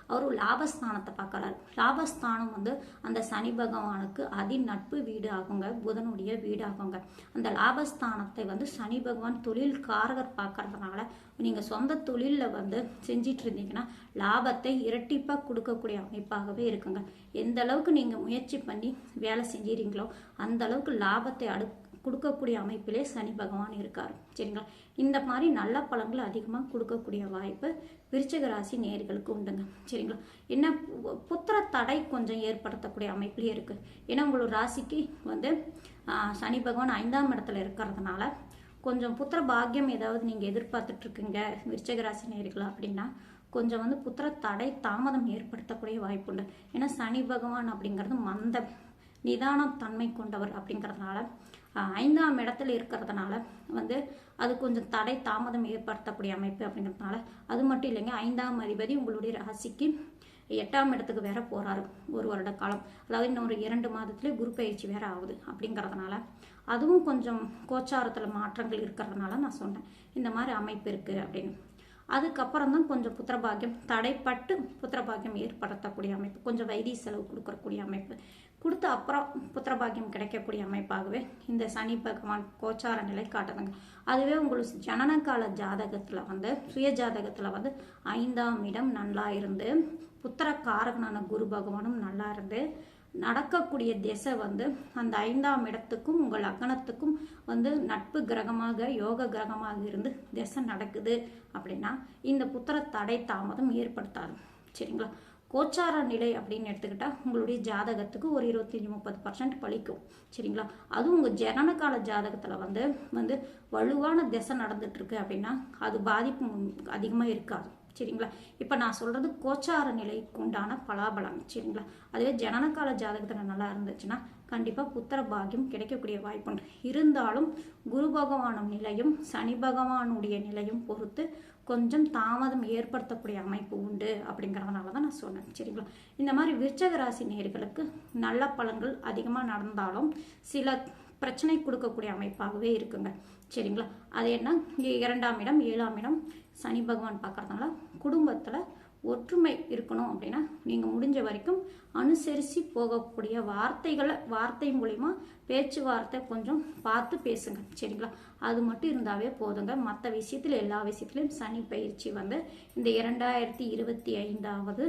அவர் லாபஸ்தானத்தை பார்க்குறாரு லாபஸ்தானம் வந்து அந்த சனி பகவானுக்கு அதி நட்பு வீடு ஆகுங்க புதனுடைய வீடு ஆகுங்க அந்த லாபஸ்தானத்தை வந்து சனி பகவான் தொழில்காரகர் பார்க்கறதுனால நீங்கள் சொந்த தொழிலில் வந்து செஞ்சிட்டு இருந்தீங்கன்னா லாபத்தை இரட்டிப்பாக கொடுக்கக்கூடிய அமைப்பாகவே இருக்குங்க. எந்த அளவுக்கு நீங்கள் முயற்சி பண்ணி வேலை செஞ்சீங்களோ அந்த அளவுக்கு லாபத்தை அடு கொடுக்கக்கூடிய அமைப்பிலே சனி பகவான் இருக்கார். சரிங்களா? இந்த மாதிரி நல்ல பழங்களை அதிகமாக கொடுக்கக்கூடிய வாய்ப்பு விருச்சக ராசி நேர்களுக்கு உண்டுங்க. சரிங்களா? என்ன புத்திர தடை கொஞ்சம் ஏற்படுத்தக்கூடிய அமைப்பிலே இருக்குது ஏன்னா உங்களோட ராசிக்கு வந்து சனி பகவான் ஐந்தாம் இடத்துல இருக்கிறதுனால கொஞ்சம் புத்திர பாக்கியம் ஏதாவது நீங்கள் எதிர்பார்த்துட்டு இருக்கீங்க ராசி நேர்களா அப்படின்னா கொஞ்சம் வந்து புத்திர தடை தாமதம் ஏற்படுத்தக்கூடிய வாய்ப்பு உண்டு. ஏன்னா சனி பகவான் அப்படிங்கிறது மந்த நிதான தன்மை கொண்டவர் அப்படிங்கிறதுனால ஐந்தாம் இடத்துல இருக்கிறதுனால வந்து அது கொஞ்சம் தடை தாமதம் ஏற்படுத்தக்கூடிய அமைப்பு அப்படிங்கிறதுனால அது மட்டும் இல்லைங்க ஐந்தாம் அதிபதி உங்களுடைய ராசிக்கு எட்டாம் இடத்துக்கு வேற போறாரு ஒரு வருட காலம். அதாவது இன்னொரு இரண்டு மாதத்துல குரு பயிற்சி வேற ஆகுது அப்படிங்கிறதுனால அதுவும் கொஞ்சம் கோச்சாரத்தில் மாற்றங்கள் இருக்கிறதுனால நான் சொன்னேன் இந்த மாதிரி அமைப்பு இருக்கு அப்படின்னு. அதுக்கப்புறம் தான் கொஞ்சம் புத்திரபாகியம் தடைப்பட்டு புத்திரபாகியம் ஏற்படுத்தக்கூடிய அமைப்பு கொஞ்சம் வைத்திய செலவு கொடுக்கக்கூடிய அமைப்பு. கொடுத்த அப்புறம் புத்திரபாகியம் கிடைக்கக்கூடிய அமைப்பாகவே இந்த சனி பகவான் கோச்சார நிலை காட்டுதுங்க. அதுவே உங்களுக்கு ஜனனகால ஜாதகத்தில் வந்து சுய ஜாதகத்தில் வந்து ஐந்தாம் இடம் நல்லா இருந்து புத்திர காரகனான குரு பகவானும் நல்லா இருந்து நடக்கக்கூடிய திசை வந்து அந்த ஐந்தாம் இடத்துக்கும் உங்கள் லக்னத்துக்கும் வந்து நட்பு கிரகமாக யோக கிரகமாக இருந்து திசை நடக்குது அப்படின்னா இந்த புத்திர தடை தாமதம் ஏற்படுத்தாது. சரிங்களா? கோச்சார நிலை அப்படின்னு எடுத்துக்கிட்டா உங்களுடைய ஜாதகத்துக்கு ஒரு இருபத்தஞ்சி முப்பது பர்சன்ட் பழிக்கும். சரிங்களா? அதுவும் உங்கள் ஜனனகால ஜாதகத்தில் வந்து வந்து வலுவான திசை நடந்துட்டுருக்கு அப்படின்னா அது பாதிப்பு அதிகமாக இருக்காது. சரிங்களா? இப்போ நான் சொல்கிறது கோச்சார நிலைக்கு உண்டான பலாபலம் சரிங்களா? அதுவே ஜனனகால ஜாதகத்தில் நல்லா இருந்துச்சுன்னா கண்டிப்பாக புத்திர பாகியம் கிடைக்கக்கூடிய வாய்ப்புண்டு. இருந்தாலும் குரு பகவானும் நிலையும் சனி பகவானுடைய நிலையும் பொறுத்து கொஞ்சம் தாமதம் ஏற்படுத்தக்கூடிய அமைப்பு உண்டு அப்படிங்கிறதுனால தான் நான் சொன்னேன் சரிங்களா? இந்த மாதிரி விருச்சக ராசி நேர்களுக்கு நல்ல பலன்கள் அதிகமாக நடந்தாலும் சில பிரச்சனை கொடுக்கக்கூடிய அமைப்பாகவே இருக்குங்க சரிங்களா? அது என்ன? இரண்டாம் இடம் ஏழாம் இடம் சனி பகவான் பார்க்கறதுனால குடும்பத்தில் ஒற்றுமை இருக்கணும் அப்படின்னா நீங்கள் முடிஞ்ச வரைக்கும் அனுசரித்து போகக்கூடிய வார்த்தைகளை வார்த்தை மூலிமா பேச்சுவார்த்தை கொஞ்சம் பார்த்து பேசுங்க. சரிங்களா? அது மட்டும் இருந்தாவே போதுங்க. மற்ற விஷயத்தில் எல்லா விஷயத்துலையும் சனி பயிற்சி வந்து இந்த இரண்டாயிரத்தி இருபத்தி ஐந்தாவது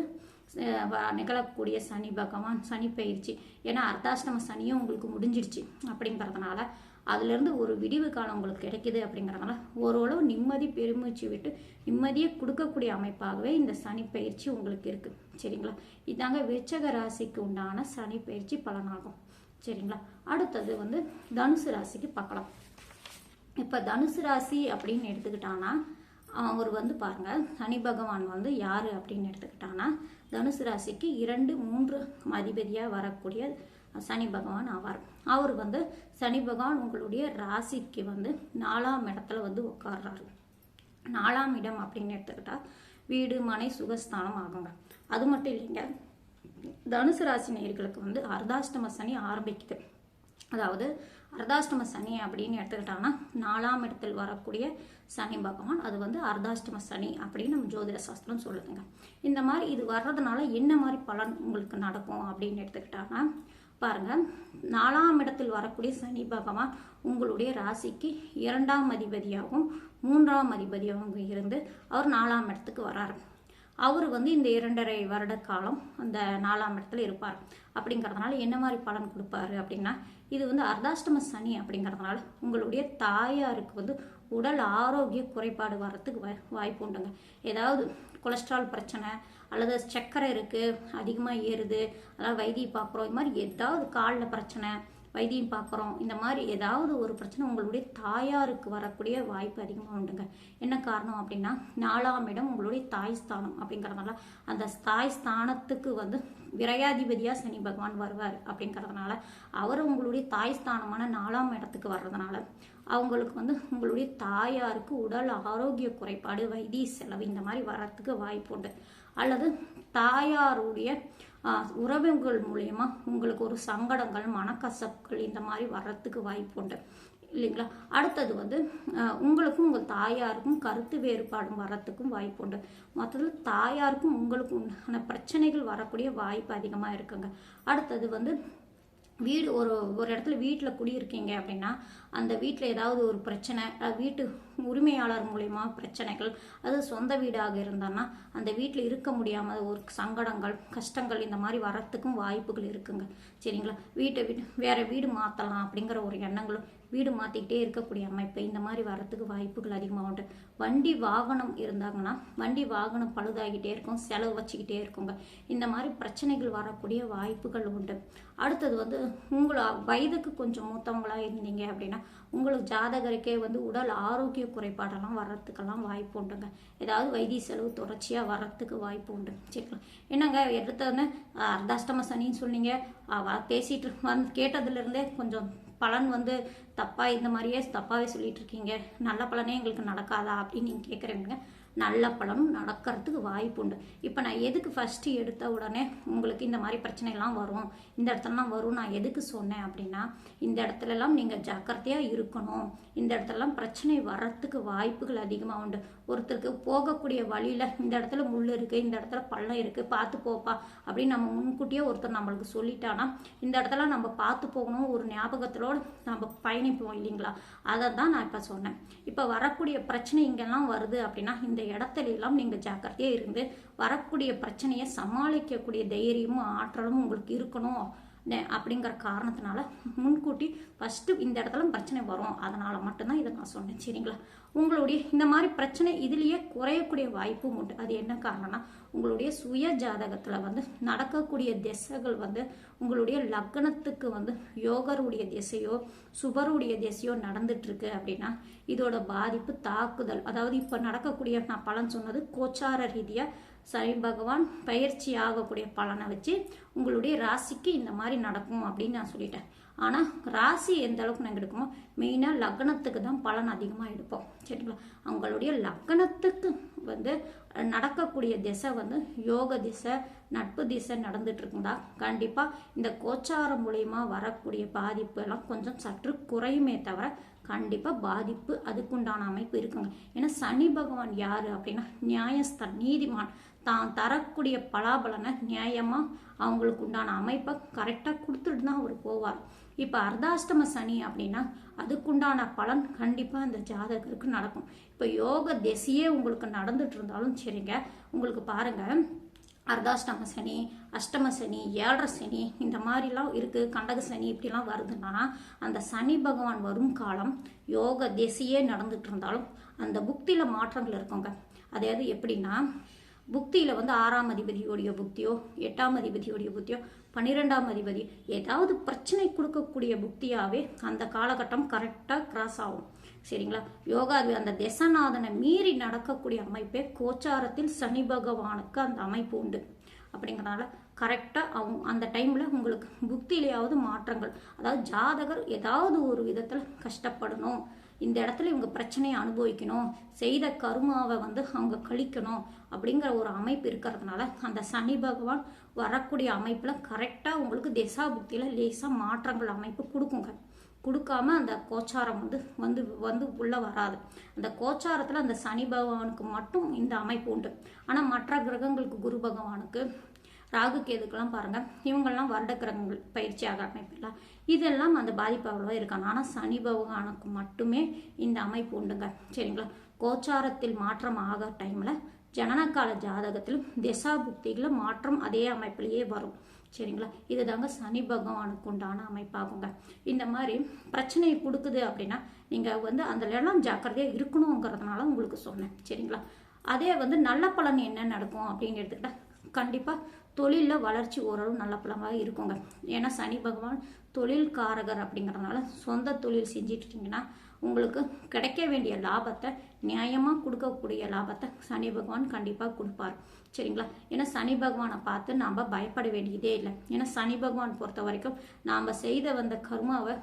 நிகழக்கூடிய சனி பகவான் சனி பயிற்சி. ஏன்னா அர்த்தாஷ்டம சனியும் உங்களுக்கு முடிஞ்சிடுச்சு அப்படிங்கிறதுனால அதுலேருந்து ஒரு விடிவு காலம் உங்களுக்கு கிடைக்குது அப்படிங்கிறதுனால ஓரளவு நிம்மதி பெருமூச்சு விட்டு நிம்மதியை கொடுக்கக்கூடிய அமைப்பாகவே இந்த சனி பயிற்சி உங்களுக்கு இருக்குது சரிங்களா? இதாங்க விச்சக ராசிக்கு உண்டான சனி பயிற்சி பலனாகும். சரிங்களா? அடுத்தது வந்து தனுசு ராசிக்கு பார்க்கலாம். இப்போ தனுசு ராசி அப்படின்னு எடுத்துக்கிட்டான்னா அவர் வந்து பாருங்க சனி பகவான் வந்து யார் அப்படின்னு எடுத்துக்கிட்டான்னா தனுசு ராசிக்கு இரண்டு மூன்று அதிபதியாக வரக்கூடிய சனி பகவான் ஆவார். அவர் வந்து சனி பகவான் உங்களுடைய ராசிக்கு வந்து நாலாம் இடத்துல வந்து உட்கார்றாரு. நாலாம் இடம் அப்படின்னு எடுத்துக்கிட்டா வீடு மனை சுகஸ்தானம் ஆகுங்க. அது மட்டும் இல்லைங்க. தனுசு ராசி நேயர்களுக்கு வந்து அர்தாஷ்டம சனி ஆரம்பிக்குது. அதாவது அர்தாஷ்டம சனி அப்படின்னு எடுத்துக்கிட்டாங்கன்னா நாலாம் இடத்தில் வரக்கூடிய சனி பகவான் அது வந்து அர்தாஷ்டம சனி அப்படின்னு நம்ம ஜோதிட சாஸ்திரம் சொல்லுதுங்க. இந்த மாதிரி இது வர்றதுனால என்ன மாதிரி பலன் உங்களுக்கு நடக்கும் அப்படின்னு எடுத்துக்கிட்டாங்கன்னா பாருங்க. நாலாம் இடத்தில் வரக்கூடிய சனி பகவான் உங்களுடைய ராசிக்கு இரண்டாம் அதிபதியாகவும் மூன்றாம் அதிபதியாகவும் இருந்து அவர் நாலாம் இடத்துக்கு வராரு. அவர் வந்து இந்த இரண்டரை வருட காலம் அந்த நாலாம் இடத்துல இருப்பார். அப்படிங்கிறதுனால என்ன மாதிரி பலன் கொடுப்பாரு அப்படின்னா இது வந்து அர்தாஷ்டம சனி அப்படிங்கிறதுனால உங்களுடைய தாயாருக்கு வந்து உடல் ஆரோக்கிய குறைபாடு வர்றதுக்கு வ வாய்ப்பு உண்டுங்க. ஏதாவது கொலஸ்ட்ரால் பிரச்சனை அல்லது சர்க்கரை இருக்குது அதிகமாக ஏறுது அதாவது வைத்தியம் பார்க்குறோம். இது மாதிரி ஏதாவது காலில் பிரச்சனை வைத்தியம் பார்க்குறோம். இந்த மாதிரி ஏதாவது ஒரு பிரச்சனை உங்களுடைய தாயாருக்கு வரக்கூடிய வாய்ப்பு அதிகமாக உண்டுங்க. என்ன காரணம் அப்படின்னா நாலாம் இடம் உங்களுடைய தாய் ஸ்தானம் அப்படிங்கிறதுனால அந்த தாய் ஸ்தானத்துக்கு வந்து விரையாதிபதியாக சனி பகவான் வருவார் அப்படிங்கிறதுனால அவர் உங்களுடைய தாய் ஸ்தானமான நாலாம் இடத்துக்கு வர்றதுனால அவங்களுக்கு வந்து உங்களுடைய தாயாருக்கு உடல் ஆரோக்கிய குறைபாடு வைத்திய செலவு இந்த மாதிரி வர்றதுக்கு வாய்ப்பு உண்டு. அல்லது தாயாருடைய உறவுகள் மூலயமா உங்களுக்கு ஒரு சங்கடங்கள் மனக்கசப்புகள் இந்த மாதிரி வர்றதுக்கு வாய்ப்பு உண்டு. இல்லைங்களா? அடுத்தது வந்து உங்களுக்கும் உங்கள் தாயாருக்கும் கருத்து வேறுபாடும் வரத்துக்கும் வாய்ப்பு உண்டு. மொத்தத்தில் தாயாருக்கும் உங்களுக்கும் உண்டான பிரச்சனைகள் வரக்கூடிய வாய்ப்பு அதிகமாக இருக்குங்க. அடுத்தது வந்து வீடு ஒரு ஒரு இடத்துல வீட்டில் குடியிருக்கீங்க அப்படின்னா அந்த வீட்டில் ஏதாவது ஒரு பிரச்சனை வீட்டு உரிமையாளர் மூலயமா பிரச்சனைகள் அது சொந்த வீடாக இருந்தான்னா அந்த வீட்டில் இருக்க முடியாமல் ஒரு சங்கடங்கள் கஷ்டங்கள் இந்த மாதிரி வரத்துக்கும் வாய்ப்புகள் இருக்குங்க. சரிங்களா? வீட்டை விட்டு வேறு வீடு மாற்றலாம் அப்படிங்கிற ஒரு எண்ணங்களும் வீடு மாற்றிக்கிட்டே இருக்கக்கூடிய அமைப்பு இந்த மாதிரி வரத்துக்கு வாய்ப்புகள் அதிகமாக உண்டு. வண்டி வாகனம் இருந்தாங்கன்னா வண்டி வாகனம் பழுதாகிட்டே இருக்கும் செலவு வச்சுக்கிட்டே இருக்குங்க. இந்த மாதிரி பிரச்சனைகள் வரக்கூடிய வாய்ப்புகள் உண்டு. அடுத்தது வந்து உங்களை வயதுக்கு கொஞ்சம் மூத்தவங்களாக இருந்தீங்க அப்படின்னா உங்களுக்கு ஜாதகருக்கே வந்து உடல் ஆரோக்கிய குறைபாடெல்லாம் வர்றதுக்கெல்லாம் வாய்ப்பு உண்டுங்க. ஏதாவது வைத்திய செலவு தொடர்ச்சியாக வர்றதுக்கு வாய்ப்பு உண்டு. சரிங்களா என்னங்க எடுத்தோடனே அர்த்தாஷ்டம சனின்னு சொன்னீங்க. பேசிட்டு வந்து கேட்டதுலேருந்தே கொஞ்சம் பலன் வந்து தப்பாக இந்த மாதிரியே தப்பாகவே சொல்லிட்டு இருக்கீங்க. நல்ல பலனே எங்களுக்கு நடக்காதா அப்படின்னு நீங்கள் கேட்குறீங்க நல்ல பலனும் நடக்கிறதுக்கு வாய்ப்பு உண்டு. இப்போ நான் எதுக்கு ஃபஸ்ட்டு எடுத்த உடனே உங்களுக்கு இந்த மாதிரி பிரச்சனைலாம் வரும் இந்த இடத்துலலாம் வரும் நான் எதுக்கு சொன்னேன் அப்படின்னா இந்த இடத்துலலாம் நீங்கள் ஜாக்கிரதையாக இருக்கணும். இந்த இடத்துலலாம் பிரச்சனை வர்றதுக்கு வாய்ப்புகள் அதிகமாக உண்டு. ஒருத்தருக்கு போகக்கூடிய வழியில் இந்த இடத்துல முள் இருக்குது இந்த இடத்துல பள்ளம் இருக்குது பார்த்து போப்பா அப்படின்னு நம்ம முன்கூட்டியே ஒருத்தர் நம்மளுக்கு சொல்லிட்டானா இந்த இடத்துல நம்ம பார்த்து போகணும் ஒரு ஞாபகத்திலோடு நம்ம பயணிப்போம் இல்லைங்களா? அதை தான் நான் இப்போ சொன்னேன். இப்போ வரக்கூடிய பிரச்சனை இங்கெல்லாம் வருது அப்படின்னா இந்த இடத்துல எல்லாம் நீங்கள் ஜாக்கிரதையாக இருந்து வரக்கூடிய பிரச்சனையை சமாளிக்கக்கூடிய தைரியமும் ஆற்றலும் உங்களுக்கு இருக்கணும் அப்படிங்கிற காரணத்தினால முன்கூட்டி ஃபஸ்ட்டு இந்த இடத்துல பிரச்சனை வரும். அதனால் மட்டும்தான் இதை நான் சொன்னேன். சரிங்களா? உங்களுடைய இந்த மாதிரி பிரச்சனை இதுலேயே குறையக்கூடிய வாய்ப்பும் உண்டு. அது என்ன காரணம்னா உங்களுடைய சுய ஜாதகத்தில் வந்து நடக்கக்கூடிய திசைகள் வந்து உங்களுடைய லக்னத்துக்கு வந்து யோகருடைய திசையோ சுபருடைய திசையோ நடந்துட்டுருக்கு அப்படின்னா இதோட பாதிப்பு தாக்குதல். அதாவது இப்போ நடக்கக்கூடிய நான் பலன் சொன்னது கோச்சார ரீதியாக சனி பகவான் பயிற்சி ஆகக்கூடிய பலனை வச்சு உங்களுடைய ராசிக்கு இந்த மாதிரி நடக்கும் அப்படின்னு நான் சொல்லிட்டேன். ஆனால் ராசி எந்த அளவுக்கு நாங்கள் எடுக்குமோ மெயினாக லக்னத்துக்கு தான் பலன் அதிகமாக எடுப்போம். சரிங்களா? அவங்களுடைய லக்னத்துக்கு வந்து நடக்கக்கூடிய திசை வந்து யோக திசை நட்பு திசை நடந்துட்டு இருக்குங்களா கண்டிப்பாக இந்த கோச்சாரம் மூலயமா வரக்கூடிய பாதிப்பு எல்லாம் கொஞ்சம் சற்று குறையுமே தவிர கண்டிப்பாக பாதிப்பு அதுக்குண்டான அமைப்பு இருக்குங்க. ஏன்னா சனி பகவான் யார் அப்படின்னா நியாயஸ்தான் நீதிமான். தான் தரக்கூடிய பலாபலனை நியாயமாக அவங்களுக்கு உண்டான அமைப்பை கரெக்டாக கொடுத்துட்டு தான் அவர் போவார். இப்போ அர்த்தாஷ்டம சனி அப்படின்னா அதுக்குண்டான பலன் கண்டிப்பாக அந்த ஜாதகருக்கு நடக்கும். இப்போ யோக திசையே உங்களுக்கு நடந்துட்டு இருந்தாலும் சரிங்க. உங்களுக்கு பாருங்க அர்த்தாஷ்டம சனி அஷ்டம சனி ஏழரை சனி இந்த மாதிரிலாம் இருக்குது கண்டக சனி இப்படிலாம் வருதுன்னா அந்த சனி பகவான் வரும் காலம் யோக திசையே நடந்துட்டு இருந்தாலும் அந்த புக்தியில் மாற்றங்கள் இருக்குங்க. அதாவது எப்படின்னா புக்தியில் வந்து ஆறாம் அதிபதியோடைய புக்தியோ எட்டாம் அதிபதியோடைய புக்தியோ பன்னிரெண்டாம் அதிபதி ஏதாவது பிரச்சனை கொடுக்கக்கூடிய புக்தியாகவே அந்த காலகட்டம் கரெக்டாக கிராஸ் ஆகும். சரிங்களா? யோகா அந்த திசநாதனை மீறி நடக்கக்கூடிய அமைப்பே கோச்சாரத்தில் சனி பகவானுக்கு அந்த அமைப்பு உண்டு. அப்படிங்கிறனால கரெக்டாக அவங்க அந்த டைமில் உங்களுக்கு புக்தியிலேயாவது மாற்றங்கள் அதாவது ஜாதகர் ஏதாவது ஒரு விதத்தில் கஷ்டப்படணும். இந்த இடத்துல இவங்க பிரச்சனையை அனுபவிக்கணும். செய்த கருமாவை வந்து அவங்க கழிக்கணும் அப்படிங்கிற ஒரு அமைப்பு இருக்கிறதுனால அந்த சனி பகவான் வரக்கூடிய அமைப்பில் கரெக்டாக உங்களுக்கு திசா புக்தியில் லேசாக மாற்றங்கள் அமைப்பு கொடுக்குங்க. கொடுக்காம அந்த கோச்சாரம் வந்து வந்து வந்து உள்ளே வராது. அந்த கோச்சாரத்தில் அந்த சனி பகவானுக்கு மட்டும் இந்த அமைப்பு உண்டு. ஆனால் மற்ற கிரகங்களுக்கு குரு பகவானுக்கு ராகு கேதுக்கெல்லாம் பாருங்க இவங்கெல்லாம் வருடக்கிரகங்கள் பயிற்சியாக அமைப்பெல்லாம் இதெல்லாம் அந்த பாதிப்பு அவ்வளோவா இருக்காங்க. ஆனால் சனி பகவானுக்கு மட்டுமே இந்த அமைப்பு உண்டுங்க. சரிங்களா? கோச்சாரத்தில் மாற்றம் ஆக டைமில் ஜனனகால ஜாதகத்திலும் திசா புக்திகளில் மாற்றம் அதே அமைப்பிலேயே வரும். சரிங்களா? இதுதாங்க சனி பகவானுக்கு உண்டான அமைப்பாகுங்க. இந்த மாதிரி பிரச்சனையை கொடுக்குது அப்படின்னா நீங்கள் வந்து அந்த எல்லாம் ஜாக்கிரதையாக இருக்கணுங்கிறதுனால உங்களுக்கு சொன்னேன். சரிங்களா? அதே வந்து நல்ல பலன் என்ன நடக்கும் அப்படின்னு எடுத்துக்கிட்டா கண்டிப்பாக தொழிலில் வளர்ச்சி ஓரளவு நல்ல பலமாக இருக்குங்க. ஏன்னா சனி பகவான் தொழில் காரகர் அப்படிங்கிறதுனால சொந்த தொழில் செஞ்சிட்டிங்கன்னா உங்களுக்கு கிடைக்க வேண்டிய லாபத்தை நியாயமாக கொடுக்கக்கூடிய லாபத்தை சனி பகவான் கண்டிப்பாக கொடுப்பார். சரிங்களா? ஏன்னா சனி பகவானை பார்த்து நாம் பயப்பட வேண்டியதே இல்லை. ஏன்னா சனி பகவான் பொறுத்த வரைக்கும் நாம் செய்த வந்த கர்மாவை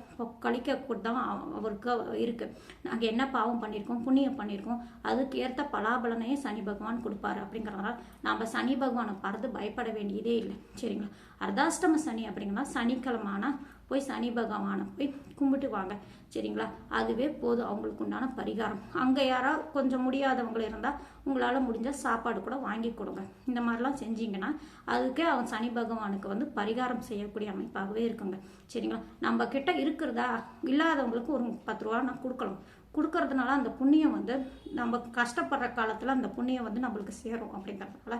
கழிக்க தான் அவருக்கு இருக்கு. நாங்கள் என்ன பாவம் பண்ணியிருக்கோம் புண்ணியம் பண்ணியிருக்கோம் அதுக்கு ஏற்ற பலாபலனையே சனி பகவான் கொடுப்பாரு அப்படிங்கிறதுனால நாம் சனி பகவானை பார்த்து பயப்பட வேண்டியதே இல்லை. சரிங்களா? அர்தாஷ்டம சனி அப்படிங்கன்னா சனிக்கிழமான போய் சனி பகவானை போய் கும்பிட்டு வாங்க. சரிங்களா? அதுவே போதும். அவங்களுக்கு உண்டான பரிகாரம். அங்கே யாராவது கொஞ்சம் முடியாதவங்க இருந்தால் உங்களால் முடிஞ்ச சாப்பாடு கூட வாங்கி கொடுங்க. இந்த மாதிரிலாம் செஞ்சீங்கன்னா அதுக்கே அவன் சனி பகவானுக்கு வந்து பரிகாரம் செய்யக்கூடிய அமைப்பாகவே இருக்குங்க. சரிங்களா? நம்ம கிட்ட இருக்கிறதா? இல்லாதவங்களுக்கு ஒரு பத்து ரூபா நான் கொடுக்கலாம். கொடுக்கறதுனால அந்த புண்ணியம் வந்து நம்ம கஷ்டப்படுற காலத்தில் அந்த புண்ணியம் வந்து நம்மளுக்கு சேரும் அப்படிங்கிறதுனால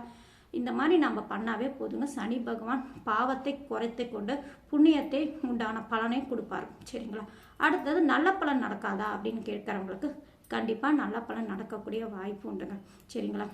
இந்த மாதிரி நம்ம பண்ணாவே போதுங்க. சனி பகவான் பாவத்தை குறைத்து கொண்டு புண்ணியத்தை உண்டான பலனை கொடுப்பாரு. சரிங்களா? அடுத்தது நல்ல பலன் நடக்காதா அப்படின்னு கேட்குறவங்களுக்கு கண்டிப்பாக நல்ல பலன் நடக்கக்கூடிய வாய்ப்பு உண்டுங்க. சரிங்களா?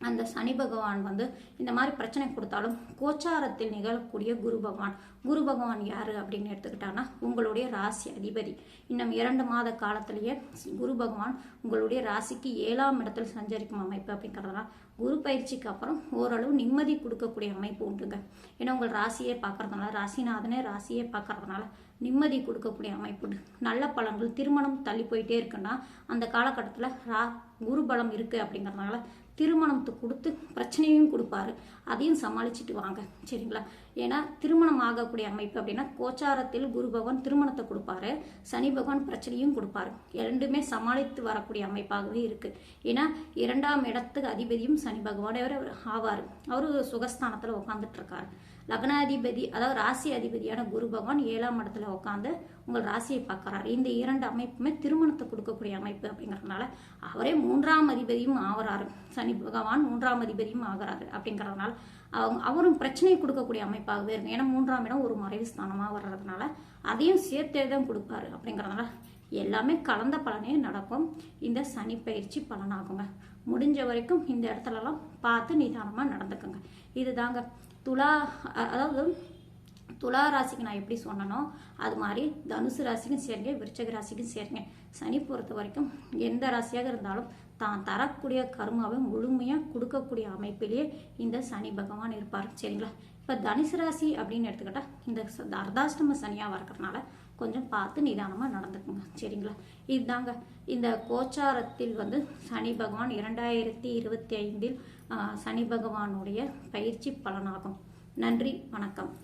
அந்த சனி பகவான் வந்து இந்த மாதிரி பிரச்சனை கொடுத்தாலும் கோச்சாரத்தில் நிகழக்கூடிய குரு பகவான். குரு பகவான் யார் அப்படின்னு எடுத்துக்கிட்டாங்கன்னா உங்களுடைய ராசி அதிபதி. இன்னும் இரண்டு மாத காலத்திலேயே குரு பகவான் உங்களுடைய ராசிக்கு ஏழாம் இடத்தில் சஞ்சரிக்கும் அமைப்பு அப்படிங்கிறதுனால குரு பயிற்சிக்கு அப்புறம் ஓரளவு நிம்மதி கொடுக்கக்கூடிய அமைப்பு உண்டுங்க. ஏன்னா உங்கள் ராசியே பார்க்கறதுனால ராசிநாதனே ராசியே பார்க்கறதுனால நிம்மதி கொடுக்கக்கூடிய அமைப்பு உண்டு. நல்ல பலன்கள் திருமணம் தள்ளி போயிட்டே இருக்குன்னா அந்த காலகட்டத்தில் ரா குரு பலம் இருக்குது அப்படிங்கிறதுனால திருமணத்தை கொடுத்து பிரச்சனையும் கொடுப்பாரு. அதையும் சமாளிச்சுட்டு வாங்க. சரிங்களா? ஏன்னா திருமணம் ஆகக்கூடிய அமைப்பு அப்படின்னா கோச்சாரத்தில் குரு பகவான் திருமணத்தை கொடுப்பாரு. சனி பகவான் பிரச்சனையும் கொடுப்பாரு. இரண்டுமே சமாளித்து வரக்கூடிய அமைப்பாகவே இருக்கு. ஏன்னா இரண்டாம் இடத்துக்கு அதிபதியும் சனி பகவான் அவர் ஆவார். அவரு சுகஸ்தானத்தில் உட்காந்துட்டு இருக்காரு. லக்னாதிபதி அதாவது ராசி அதிபதியான குரு பகவான் ஏழாம் இடத்துல உட்காந்து உங்கள் ராசியை பார்க்கறாரு. இந்த இரண்டு அமைப்புமே திருமணத்தை கொடுக்கக்கூடிய அமைப்பு அப்படிங்கிறதுனால அவரே மூன்றாம் அதிபதியும் ஆகிறாரு சனி பகவான் மூன்றாம் அதிபதியும் ஆகிறாரு அப்படிங்கிறதுனால அவங்க அவரும் பிரச்சனையை கொடுக்கக்கூடிய அமைப்பாகவே இருக்கும். ஏன்னா மூன்றாம் இடம் ஒரு மறைவு ஸ்தானமாக வர்றதுனால அதையும் சேர்த்தே தான் கொடுப்பாரு அப்படிங்கறதுனால எல்லாமே கலந்த பலனே நடக்கும். இந்த சனி பயிற்சி பலனாகுங்க. முடிஞ்ச வரைக்கும் இந்த இடத்துலலாம் பார்த்து நிதானமாக நடந்துக்குங்க. இதுதாங்க. துலா அதாவது துலா ராசிக்கு நான் எப்படி சொன்னனோ அது மாதிரி தனுசு ராசிக்கும் சேருங்க விருச்சக ராசிக்கும் சேருங்க. சனி பொறுத்த வரைக்கும் எந்த ராசியாக இருந்தாலும் தான் தரக்கூடிய கருமாவை முழுமையாக கொடுக்கக்கூடிய அமைப்பிலேயே இந்த சனி பகவான் இருப்பார் சரிங்களா? இப்போ தனுசு ராசி அப்படின்னு எடுத்துக்கிட்டால் இந்த அர்தாஷ்டம சனியாக இருக்கிறனால கொஞ்சம் பார்த்து நிதானமாக நடந்துக்குங்க. சரிங்களா? இதுதாங்க இந்த கோச்சாரத்தில் வந்து சனி பகவான் இரண்டாயிரத்தி இருபத்தி ஐந்தில் சனி பகவானுடைய பயிற்சி பலனாகும். நன்றி. வணக்கம்.